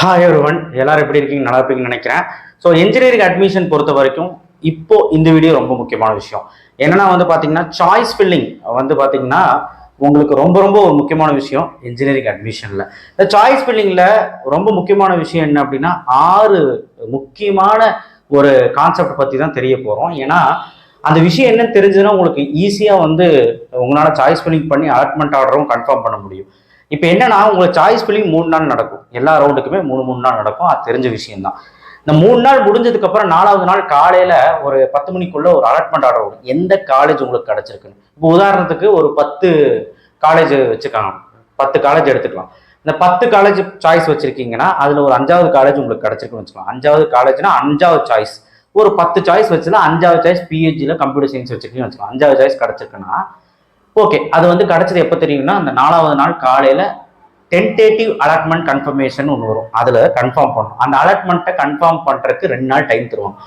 Hi ஒருவன் எல்லாரும் எப்படி இருக்கீங்க நல்லா இருப்பீங்கன்னு நினைக்கிறேன். ஸோ இன்ஜினியரிங் அட்மிஷன் பொறுத்த வரைக்கும் இப்போ இந்த வீடியோ ரொம்ப முக்கியமான விஷயம். என்னன்னா வந்து பார்த்தீங்கன்னா சாய்ஸ் ஃபில்லிங் வந்து பார்த்தீங்கன்னா உங்களுக்கு ரொம்ப ரொம்ப ஒரு முக்கியமான விஷயம் இன்ஜினியரிங் அட்மிஷனில் இந்த சாய்ஸ் ஃபில்லிங்கில் ரொம்ப முக்கியமான விஷயம் என்ன அப்படின்னா ஆறு முக்கியமான ஒரு கான்செப்ட் பற்றி தான் தெரிய போகிறோம் ஏன்னா அந்த விஷயம் என்னன்னு தெரிஞ்சதுன்னா உங்களுக்கு ஈஸியாக வந்து உங்களால் சாய்ஸ் ஃபில்லிங் பண்ணி அலாட்மெண்ட் ஆர்டரும் கன்ஃபார்ம் பண்ண முடியும். இப்போ என்னன்னா உங்களுக்கு சாய்ஸ் ஃபில்லிங் மூணு நாள் நடக்கும். எல்லா ரவுண்டுக்குமே மூணு மூணு நாள் நடக்கும். அது தெரிஞ்ச விஷயம்தான். இந்த மூணு நாள் முடிஞ்சதுக்கு அப்புறம் நாலாவது நாள் காலையில ஒரு பத்து மணிக்குள்ள ஒரு அலாட்மெண்ட் ஆர்டர் வரும். எந்த காலேஜ் உங்களுக்கு கிடைச்சிருக்குன்னு. இப்போ உதாரணத்துக்கு ஒரு பத்து காலேஜ் வச்சுக்காங்க பத்து காலேஜ் எடுத்துக்கலாம். இந்த பத்து காலேஜ் சாய்ஸ் வச்சிருக்கீங்கன்னா அதுல ஒரு அஞ்சாவது காலேஜ் உங்களுக்கு கிடைச்சிருக்குன்னு வச்சுக்கலாம். அஞ்சாவது காலேஜ்னா அஞ்சாவது சாய்ஸ் ஒரு பத்து சாய்ஸ் வச்சுன்னா அஞ்சாவது சாய்ஸ் பிஹெச்சியில் கம்ப்யூட்டர் சயின்ஸ் வச்சிருக்கீங்கன்னு வச்சுக்கலாம். அஞ்சாவது சாய்ஸ் கிடைச்சிருக்குன்னா ஓகே அது வந்து கிடச்சது எப்போ தெரியும்னா அந்த நாலாவது நாள் காலையில் டென்டேட்டிவ் அலாட்மெண்ட் கன்ஃபர்மேஷன் ஒன்று வரும். அதில் கன்ஃபார்ம் பண்ணும் அந்த அலாட்மெண்ட்டை கன்ஃபார்ம் பண்ணுறதுக்கு ரெண்டு நாள் டைம் தருவாங்க.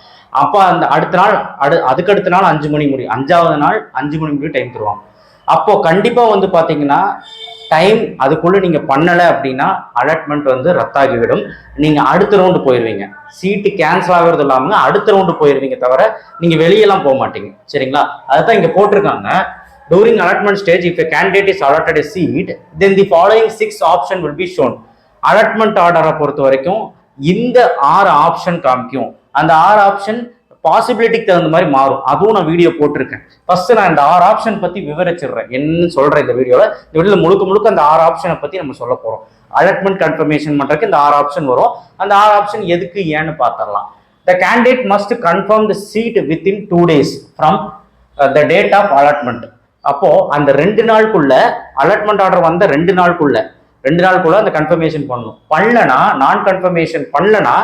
அப்போ அந்த அடுத்த நாள் அடு அதுக்கு அடுத்த நாள் அஞ்சு மணி முடியும். அஞ்சாவது நாள் அஞ்சு மணி முடியும் டைம் தருவாங்க. அப்போது கண்டிப்பாக வந்து பார்த்தீங்கன்னா டைம் அதுக்குள்ளே நீங்கள் பண்ணலை அப்படின்னா அலாட்மெண்ட் வந்து ரத்தாகிவிடும். நீங்கள் அடுத்த ரவுண்டு போயிடுவீங்க சீட்டு கேன்சல் ஆகிறது இல்லாமல் அடுத்த ரவுண்டு போயிடுவீங்க தவிர நீங்கள் வெளியெல்லாம் போக மாட்டீங்க. சரிங்களா? அதுதான் இங்கே போட்டிருக்காங்க. During allotment stage if a candidate is allotted a seat then the following six option will be shown. Allotment ஆர்டரை பொறுத்த வரைக்கும் இந்த ஆறு ஆப்ஷன் காமிக்கும். அந்த ஆறு ஆப்ஷன் பாசிபிலிட்டிக்கு தகுந்த மாதிரி மாறும். அதுவும் நான் வீடியோ போட்டிருக்கேன். ஃபர்ஸ்ட் நான் இந்த ஆறு ஆப்ஷன் பத்தி விவரிச்சிடுறேன். என்ன சொல்றேன் இந்த வீடியோல இந்த வீடியோல முழுக்க முழுக்க அந்த ஆறு ஆப்ஷனை பத்தி நம்ம சொல்ல போறோம். அலாட்மெண்ட் கன்ஃபர்மேஷன் பண்றதுக்கு இந்த ஆறு ஆப்ஷன் வரும். அந்த ஆறு ஆப்ஷன் எதுக்கு ஏன்னு பார்த்துடலாம். The candidate must confirm the seat within two days from the date of allotment அப்போ அந்த ரெண்டு நாளுக்குள்ள அலாட்மெண்ட் ஆர்டர் வந்த ரெண்டு நாளுக்குள்ள ரெண்டு நாளுக்குள்ள அந்த கன்ஃபர்மேஷன் பண்ணணும். பண்ணலனா நான் கன்ஃபர்மேஷன் பண்ணலனா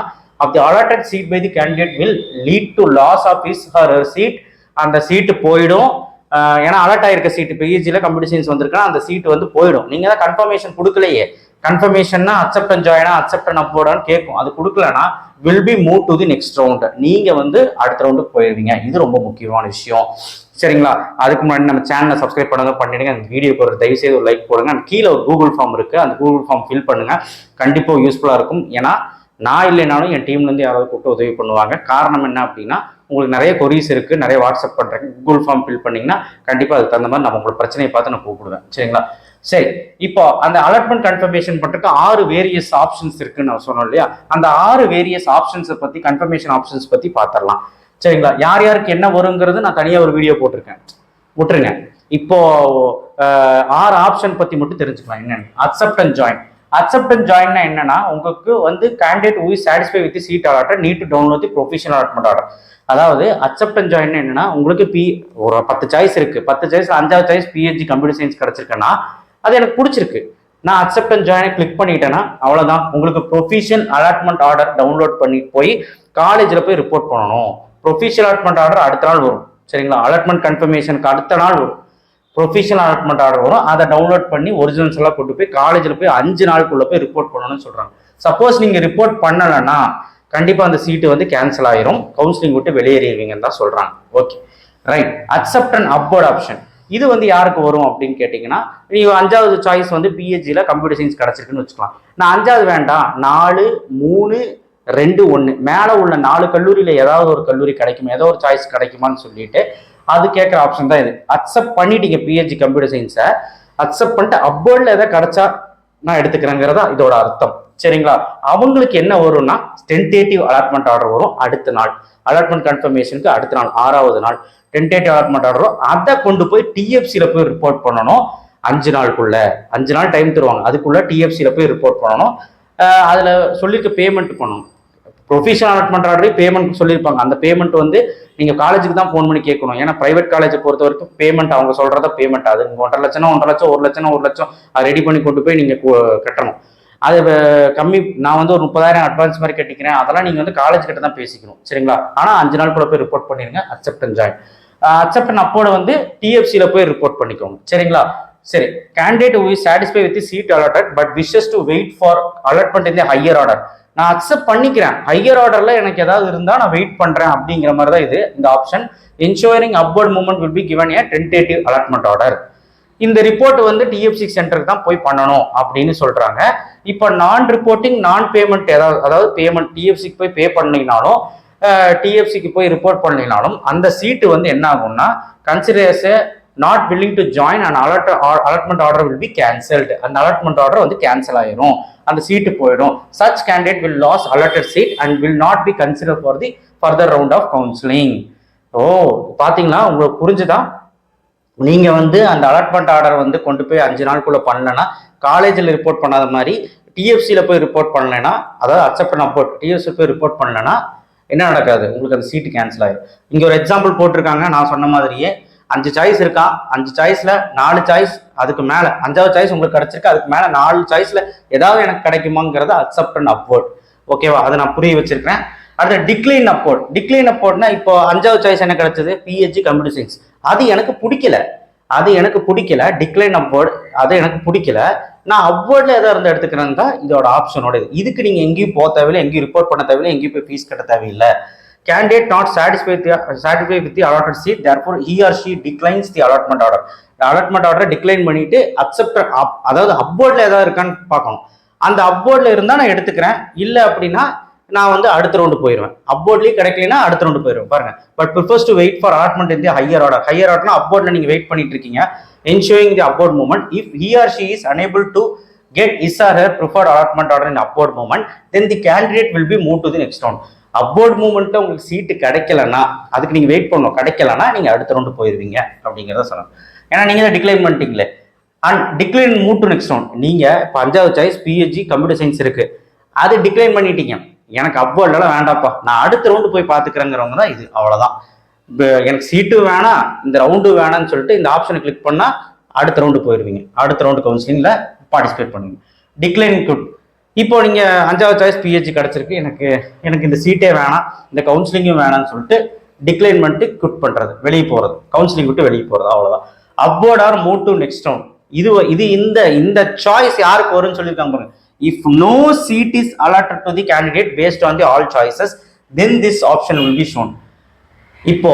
of the allotted seat by the candidate will lead to loss of his her seat seat சீட்டு போயிடும். ஏன்னா அலர்ட் ஆயிருக்க சீட்டு பிஹெச்சியில் கம்பெனி சயின்ஸ் வந்திருக்குன்னா அந்த சீட்டு வந்து போயிடும். நீங்கள் தான் கன்ஃபர்மேஷன் கொடுக்கலையே. கன்ஃபர்மேஷன்னா அக்செப்ட் அண்ட் ஜாயினா அக்செப்ட் அண்ட் அப்போடான்னு கேட்கும் அது கொடுக்கலனா will be move to the next round நீங்க வந்து அடுத்த ரவுண்டுக்கு போயிடுவீங்க. இது ரொம்ப முக்கியமான விஷயம். சரிங்களா? அதுக்கு முன்னாடி நம்ம சேனலை சப்ஸ்கிரைப் பண்ணுங்க பண்ணிடுங்க. அந்த வீடியோக்கு ஒரு தயவு செய்து ஒரு லைக் போடுங்க. அண்ட் கீழே ஒரு கூகுள் ஃபார்ம் இருக்கு. அந்த கூகுள் ஃபார்ம் ஃபில் பண்ணுங்க. கண்டிப்பாக யூஸ்ஃபுல்லாக இருக்கும். ஏன்னா நான் இல்லைனாலும் என் டீம்லேருந்து யாராவது கூப்பிட்டு உதவி பண்ணுவாங்க. காரணம் என்ன அப்படின்னா உங்களுக்கு நிறைய கொரிஸ் இருக்குது நிறைய வாட்ஸ்அப் பண்ணுறேன் கூகுள் ஃபார்ம் ஃபில் பண்ணிங்கன்னா கண்டிப்பாக அதுக்கு தகுந்த மாதிரி நம்ம உங்களோட பிரச்சனையை பார்த்து நான் கூப்பிடுவேன். சரிங்களா? சரி இப்போ அந்த அலாட்மெண்ட் கன்ஃபர்மேஷன் பண்றதுக்கு ஆறு வேரியஸ் ஆப்ஷன்ஸ் இருக்குன்னு நான் சொன்னோம் இல்லையா? அந்த ஆறு வேரியஸ் ஆப்ஷன்ஸை பற்றி கன்ஃபர்மேஷன் ஆப்ஷன்ஸ் பற்றி பார்த்துடலாம் சரிங்களா? யார் யாருக்கு என்ன வருங்கிறது நான் தனியாக ஒரு வீடியோ போட்டிருக்கேன். விட்டுருங்க. இப்போ ஆறு ஆப்ஷன் பற்றி மட்டும் தெரிஞ்சுக்கலாம். என்னென்னு? Accept and join accept and ஜாயின்னா என்னன்னா உங்களுக்கு வந்து candidate who satisfy with seat the need allotted need to download the அதாவது அக்செப்ட் அண்ட் ஜாயின் என்னன்னா உங்களுக்கு பி ஒரு பத்து சாய்ஸ் இருக்கு. பத்து சாய்ஸ் அஞ்சாவது சாய்ஸ் பிஹெச்டி கம்ப்யூட்டர் சயின்ஸ் கிடைச்சிருக்குன்னா அது எனக்கு பிடிச்சிருக்கு. நான் அக்செப்ட் அண்ட் ஜாயினை கிளிக் பண்ணிட்டேன்னா அவ்வளவுதான். உங்களுக்கு ப்ரொஃபிஷியல் அலாட்மெண்ட் ஆர்டர் டவுன்லோட் பண்ணி போய் காலேஜில் போய் ரிப்போர்ட் பண்ணணும். ப்ரொஃபிஷியல் அலாட்மெண்ட் ஆர்டர் அடுத்த நாள் வரும். சரிங்களா? அலாட்மெண்ட் கன்ஃபர்மேஷனுக்கு அடுத்த நாள் வரும். ப்ரொஃபஷனல் அலாட்மெண்ட் ஆர்டர் வரும். அதை டவுன்லோட் பண்ணி ஒரிஜினல்ஸ் எல்லாம் கொண்டு போய் காலேஜில் போய் அஞ்சு நாளுக்குள்ளே போய் ரிப்போர்ட் பண்ணணும்னு சொல்கிறாங்க சப்போஸ் நீங்கள் ரிப்போர்ட் பண்ணலைன்னா கண்டிப்பாக அந்த சீட்டு வந்து கேன்சல் ஆயிரும். கவுன்சிலிங் விட்டு வெளியேறிடுவீங்கன்னு தான் சொல்கிறாங்க okay right accept and upward option இது வந்து யாருக்கு வரும் அப்படின்னு கேட்டிங்கன்னா நீங்கள் அஞ்சாவது சாய்ஸ் வந்து பிஹெச்சியில் கம்ப்யூட்டர் சயின்ஸ் கிடச்சிருக்குன்னு வச்சுக்கலாம். நான் அஞ்சாவது வேண்டாம். நாலு மூணு ரெண்டு ஒன்று மேலே உள்ள நாலு கல்லூரியில் ஏதாவது ஒரு கல்லூரி கிடைக்குமா? ஏதோ ஒரு சாய்ஸ் கிடைக்குமான்னு சொல்லிட்டு அது கேட்குற ஆப்ஷன் தான் இது. அக்செப்ட் பண்ணிட்டீங்க பிஹெச்டி கம்ப்யூட்டர் சயின்ஸை அக்செப்ட் பண்ணிட்டு அப்போர்டில் எதாவது கிடைச்சா நான் எடுத்துக்கிறேங்கிறதா இதோட அர்த்தம். சரிங்களா? அவங்களுக்கு என்ன வரும்னா டென்டேட்டிவ் அலாட்மெண்ட் ஆர்டர் வரும் அடுத்த நாள். அலாட்மெண்ட் கன்ஃபர்மேஷனுக்கு அடுத்த நாள் ஆறாவது நாள். டென்டேட்டிவ் அலாட்மெண்ட் ஆர்டர் வரும். அதை கொண்டு போய் டிஎஃப்சியில் போய் ரிப்போர்ட் பண்ணணும். அஞ்சு நாளுக்குள்ள. அஞ்சு நாள் டைம் தருவாங்க. அதுக்குள்ள டிஎஃப்சியில் போய் ரிப்போர்ட் பண்ணணும். அதில் சொல்லியிருக்க பேமெண்ட் பண்ணணும். ப்ரொஃபஷனல் அலாட்மெண்ட் ஆர்டரே பேமெண்ட் சொல்லியிருப்பாங்க. அந்த பேமெண்ட் வந்து நீங்கள் காலேஜுக்கு தான் ஃபோன் பண்ணி கேட்கணும். ஏன்னா ப்ரைவேட் காலேஜை பொறுத்த வரைக்கும் பேமெண்ட் அவங்க சொல்கிறத பேமெண்ட் அது. ஒன்றரை லட்சம் ஒன்றரை லட்சம் ஒரு லட்சம் ஒரு லட்சம் அதை ரெடி பண்ணி கொண்டு போய் நீங்கள் கட்டணும். அது கம்மி நான் வந்து ஒரு முப்பதாயிரம் அட்வான்ஸ் மாதிரி கட்டிக்கிறேன். அதெல்லாம் நீங்கள் வந்து காலேஜ் கிட்ட தான் பேசிக்கணும். சரிங்களா? ஆனால் அஞ்சு நாள் கூட போய் ரிப்போர்ட் பண்ணிடுங்க accept and join accept and அப்போட வந்து டிஎஃப்சியில் போய் ரிப்போர்ட் பண்ணிக்கோங்க. சரிங்களா? சரி. Candidate we satisfy with with seat allotted but wishes wishes wait for allotment in the higher order நான் அக்செப்ட் பண்ணிக்கிறேன். ஹையர் ஆர்டர்ல எனக்கு ஏதாவது இருந்தா நான் வெயிட் பண்றேன் அப்படிங்கிற மாதிரி தான் இது. இந்த option ensuring upward moment will be given a tentative allotment order இந்த ரிப்போர்ட் வந்து டிஎஃப்சி சென்டருக்கு தான் போய் பண்ணணும் அப்படின்னு சொல்றாங்க. இப்போ நான் ரிப்போர்ட்டிங் நான் பேமெண்ட் ஏதாவது அதாவது பேமெண்ட் டிஎஃப்சிக்கு போய் பே பண்ணினாலும் டிஎஃப்சிக்கு போய் ரிப்போர்ட் பண்ணினாலும் அந்த சீட்டு வந்து என்ன ஆகும்னா considers not willing to join and alert allotment order will be cancelled அந்த அலாட்மெண்ட் ஆர்டர் வந்து கேன்சல் ஆயிரும். அந்த சீட்டு போயிடும். Such candidate will loss alerted seat and will not be consider for the further round of counselling oh பார்த்தீங்களா உங்களுக்கு புரிஞ்சுதா? நீங்கள் வந்து அந்த அலாட்மெண்ட் ஆர்டர் வந்து கொண்டு போய் அஞ்சு நாளுக்குள்ளே பண்ணலன்னா காலேஜில் ரிப்போர்ட் பண்ணாத மாதிரி டிஎஃப்சியில் போய் ரிப்போர்ட் பண்ணலைன்னா அதாவது அக்செப்ட் பண்ண போட் டிஎஃப்சி போய் ரிப்போர்ட் பண்ணலைன்னா என்ன நடக்காது? உங்களுக்கு அந்த சீட்டு கேன்சல் ஆகிடும் இங்கே ஒரு எக்ஸாம்பிள் போட்டிருக்காங்க. நான் சொன்ன மாதிரியே அஞ்சு சாய்ஸ் இருக்கா? அஞ்சு சாய்ஸ்ல நாலு சாய்ஸ் அதுக்கு மேல. அஞ்சாவது சாய்ஸ் உங்களுக்கு கிடைச்சிருக்கு? அதுக்கு மேல நாலு சாய்ஸ்ல ஏதாவது எனக்கு கிடைக்குமாங்கிறத அக்செப்ட் அண்ட் அப்வோர்ட் ஓகேவா அதை நான் புரிய வச்சிருக்கேன் அடுத்த டிக்ளைன் அப்போர்ட் டிக்ளைன் அப்போர்ட்னா இப்போ அஞ்சாவது சாய்ஸ் என்ன கிடைச்சது? பிஹெச்சி கம்ப்யூட்டர் சயின்ஸ் அது எனக்கு பிடிக்கல. அது எனக்கு பிடிக்கல. டிக்ளைன் அப்போர்ட் அது எனக்கு பிடிக்கல. நான் அப்வோர்ட்ல எதாவது இருந்து எடுத்துக்கிறேன் தான் இதோட ஆப்ஷனோட இது. இதுக்கு நீங்கள் எங்கேயும் போக தேவையில்லை எங்கேயும் ரிப்போர்ட் பண்ண தேவையில்லை எங்கேயும் போய் ஃபீஸ் கட்ட தேவையில்லை. Candidate not satisfy with, satisfied with the allotted seat therefore he or declines the allotment order allotment allotment decline decline பண்ணிட்டு அக்செப்ட் அதாவது அப்போர்டில் ஏதாவது இருக்கான்னு பார்க்கணும் அந்த அப்போர்ட்ல இருந்தால் நான் எடுத்துக்கிறேன் இல்லை அப்படின்னா நான் வந்து அடுத்த ரவுண்டு போயிடுவேன் அப்போர்ட்லேயே கிடைக்கலனா அடுத்த ரவுண்டு போயிடுவேன் பாருங்க but prefers to wait for allotment in the higher order higher ஆர்டர்னா அப்போர்ட்ல நீங்கள் வெயிட் பண்ணிட்டு இருக்கீங்க ensuring the upward moment if he or she is unable to get his or her preferred allotment order in upward moment then the candidate will be move to the next round upward மூமெண்ட்டில் உங்களுக்கு சீட்டு கிடைக்கலன்னா அதுக்கு நீங்கள் wait பண்ணணும். கிடைக்கலன்னா நீங்கள் அடுத்த round போயிருவீங்க அப்படிங்கிறத சொல்லணும். ஏன்னா நீங்கள் தான் decline பண்ணிட்டீங்களே. And decline move to next round நீங்கள் இப்போ அஞ்சாவது சாய்ஸ் பிஹெச்சி கம்ப்யூட்டர் சயின்ஸ் இருக்குது அது டிக்ளைன் பண்ணிட்டீங்க. எனக்கு அப்வோர்ட்லாம் வேண்டாப்பா நான் அடுத்த ரவுண்டு போய் பார்த்துக்கிறேங்கிறவங்க தான் இது. அவ்வளோதான் இப்போ எனக்கு சீட்டு வேணாம் இந்த ரவுண்டு வேணாம்னு சொல்லிட்டு இந்த ஆப்ஷனை கிளிக் பண்ணால் அடுத்த ரவுண்டு போயிடுவீங்க. அடுத்த ரவுண்டு கவுன்சிலிங்கில் பார்ட்டிசிபேட் பண்ணுவீங்க. டிக்ளைன் குட் இப்போ நீங்க அஞ்சாவது சாய்ஸ் பிஹெச்சி கிடைச்சிருக்கு. எனக்கு எனக்கு இந்த சீட்டே வேணாம். இந்த கவுன்சிலிங்கும் வேணாம்னு சொல்லிட்டு டிக்ளைன் பண்ணிட்டு குட் பண்றது. வெளியே போறது. கவுன்சிலிங் விட்டு வெளியே போறது. அவ்வளவுதான். Upward or move to next round இது இது இந்த இந்த சாய்ஸ் யாருக்கு வரும்னு சொல்லியிருக்காங்க பாருங்க. If no seat is allotted to the candidate based on the all choices then this option will be shown இப்போ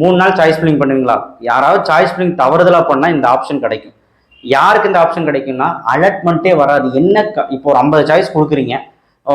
மூணு நாள் சாய்ஸ் பில்லிங் பண்ணுவீங்களா? யாராவது சாய்ஸ் பில்லிங் தவறுதலாக பண்ணால் இந்த ஆப்ஷன் கிடைக்கும். யாருக்கு இந்த ஆப்ஷன் கிடைக்கும்னா அலர்ட்மெண்ட்டே வராது. என்ன க- இப்போ ஒரு ஐம்பது சாய்ஸ் கொடுக்குறீங்க.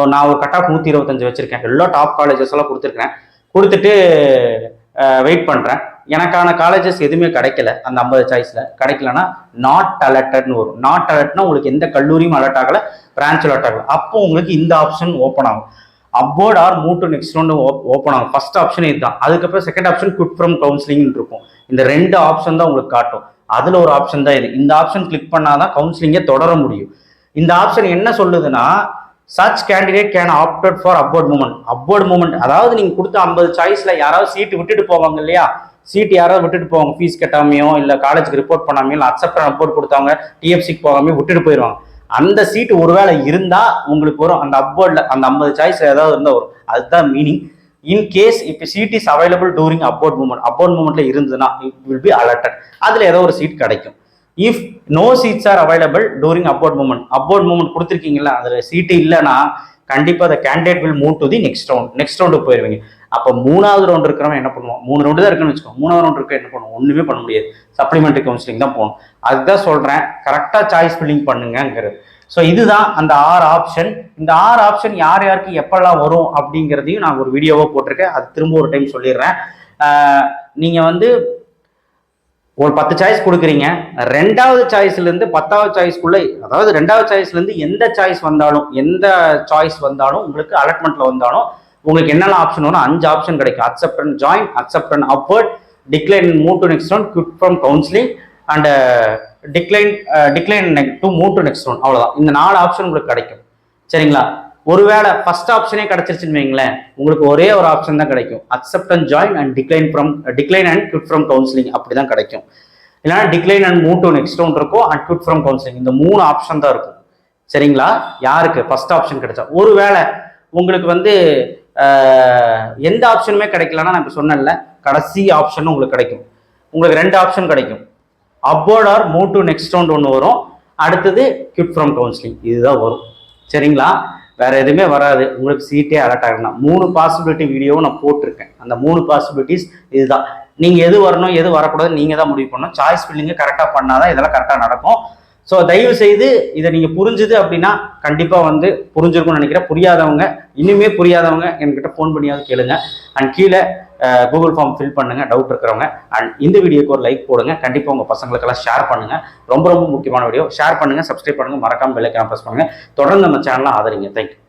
நான் ஒரு கட் ஆஃப் நூற்றி இருபத்தஞ்சு வச்சுருக்கேன். எல்லா டாப் காலேஜஸ் எல்லாம் கொடுத்துருக்கேன் கொடுத்துட்டு வெயிட் பண்ணுறேன் எனக்கான காலேஜஸ் எதுவுமே கிடைக்கல. அந்த ஐம்பது சாய்ஸில் கிடைக்கலன்னா நாட் அலர்ட்டட்னு வரும். நாட் அலர்ட்னா உங்களுக்கு எந்த கல்லூரியும் அலர்ட் ஆகலை பிரான்ச் அலர்ட் ஆகலை. அப்போ உங்களுக்கு இந்த ஆப்ஷன் ஓப்பன் ஆகும். Upward or move to next round open ஆகும். ஃபர்ஸ்ட் ஆப்ஷன் இதுதான். அதுக்கப்புறம் செகண்ட் ஆப்ஷன் குட் ஃப்ரம் கவுன்சிலிங்னு இருக்கும். இந்த ரெண்டு ஆப்ஷன் தான் உங்களுக்கு காட்டும். அதில் ஒரு ஆப்ஷன் தான் இது. இந்த ஆப்ஷன் கிளிக் பண்ணாதான் கவுன்சிலிங்கே தொடர முடியும். இந்த ஆப்ஷன் என்ன சொல்லுதுன்னா such candidate can opted for upward movement upward movement அதாவது நீங்கள் கொடுத்த ஐம்பது சாய்ஸில் யாராவது சீட்டு விட்டுட்டு போவாங்க இல்லையா? சீட்டு யாராவது விட்டுட்டு போவாங்க. ஃபீஸ் கட்டாமையோ இல்லை காலேஜுக்கு ரிப்போர்ட் பண்ணாமையோ இல்லை அக்செப்ட் ரிப்போர்ட் கொடுத்தாங்க டிஎஃப்சிக்கு போகாமையோ விட்டுட்டு போயிடுவாங்க அந்த சீட்டு ஒருவேளை இருந்தால் உங்களுக்கு வரும். அந்த அப்வர்டில் அந்த ஐம்பது சாய்ஸ் ஏதாவது இருந்தால் வரும். அதுதான் மீனிங் இன் கேஸ் இப்போ seat is available during upward movement upward மூமெண்ட்ல இருந்ததுன்னா இட் வில் பி அலர்டட் அதில் ஏதோ ஒரு சீட் கிடைக்கும். If no seats are available during upward movement upward movement கொடுத்துருக்கீங்களா அதில் சீட்டு இல்லைன்னா கண்டிப்பாக அந்த candidate will move to the next round next round போயிருவீங்க. அப்போ மூணாவது ரவுண்ட் இருக்கிறவன் என்ன பண்ணுவோம் மூணு ரவுண்டு தான் இருக்குன்னு வச்சுக்கோங்க. மூணாவது ரவுண்ட் இருக்க என்ன பண்ணுவோம் ஒன்றுமே பண்ண முடியாது. சப்ளிமெண்ட்ரி கவுன்சிலிங் தான் போகணும். அதுதான் சொல்கிறேன் கரெக்டாக சாய்ஸ் ஃபில்லிங் பண்ணுங்கிறது ஸோ இதுதான் அந்த ஆறு ஆப்ஷன் இந்த ஆறு ஆப்ஷன் யார் யாருக்கு எப்பெல்லாம் வரும் அப்படிங்கிறதையும் நான் ஒரு வீடியோவாக போட்டிருக்கேன். அது திரும்ப ஒரு டைம் சொல்லிடுறேன். நீங்கள் வந்து ஒரு பத்து சாய்ஸ் கொடுக்குறீங்க. ரெண்டாவது சாய்ஸ்லேருந்து பத்தாவது சாய்ஸ்க்குள்ளே அதாவது ரெண்டாவது சாய்ஸ்லேருந்து எந்த சாய்ஸ் வந்தாலும் எந்த சாய்ஸ் வந்தாலும் உங்களுக்கு அலாட்மெண்ட்ல வந்தாலும் உங்களுக்கு என்னென்ன ஆப்ஷன் வரும் அஞ்சு ஆப்ஷன் கிடைக்கும். Accept and join accept and upward decline move to next round quit from counselling and decline decline to move to next one அவ்வளோதான் இந்த நாலு ஆப்ஷன் உங்களுக்கு கிடைக்கும். சரிங்களா? ஒருவேளை ஃபர்ஸ்ட் ஆப்ஷனே கிடைச்சிருச்சுன்னு வைங்களேன் உங்களுக்கு ஒரே ஒரு ஆப்ஷன் தான் கிடைக்கும். Accept and join and decline from decline and quit from counselling அப்படி தான் கிடைக்கும். இல்லைனா decline and move to next one இருக்கும் அண்ட் குட் ஃப்ரம் கவுன்சிலிங் இந்த மூணு ஆப்ஷன் தான் இருக்கும். சரிங்களா? யாருக்கு? ஃபர்ஸ்ட் ஆப்ஷன் கிடைச்சா. ஒருவேளை உங்களுக்கு வந்து எந்த ஆப்ஷனுமே கிடைக்கலன்னா நான் இப்போ சொன்னேன்ல கடைசி ஆப்ஷன் உங்களுக்கு கிடைக்கும். உங்களுக்கு ரெண்டு ஆப்ஷன் கிடைக்கும். Upward or move to next round ஒன்று வரும். அடுத்தது கிட் ஃப்ரம் கவுன்சிலிங் இதுதான் வரும். சரிங்களா? வேற எதுவுமே வராது. உங்களுக்கு சீட்டே அலர்ட் ஆகணும் மூணு பாசிபிலிட்டி வீடியோவும் நான் போட்டிருக்கேன். அந்த மூணு பாசிபிலிட்டிஸ் இதுதான். நீங்கள் எது வரணும் எது வரக்கூடாது நீங்கள் தான் முடிவு பண்ணணும். சாய்ஸ் ஃபில்லிங்கு கரெக்டாக பண்ணால் தான் இதெல்லாம் கரெக்டாக நடக்கும். ஸோ தயவு செய்து இதை நீங்கள் புரிஞ்சுது அப்படின்னா கண்டிப்பாக வந்து புரிஞ்சிருக்கும்னு நினைக்கிறேன். புரியாதவங்க இன்னுமே புரியாதவங்க என்கிட்ட ஃபோன் பண்ணியாவது கேளுங்க. அண்ட் கீழே கூகுள் ஃபார்ம் ஃபில் பண்ணுங்க டவுட் இருக்கிறவங்க. அண்ட் இந்த வீடியோக்கு ஒரு லைக் போடுங்க. கண்டிப்பாக உங்கள் பசங்களுக்கெல்லாம் ஷேர் பண்ணுங்கள் ரொம்ப ரொம்ப முக்கியமான வீடியோ ஷேர் பண்ணுங்கள் சப்ஸ்கிரைப் பண்ணுங்க. மறக்காமல் பெல்லைக்கான ப்ரெஸ் பண்ணுங்கள் தொடர்ந்து நம்ம சேனலை ஆதரிங்க. தேங்க்யூ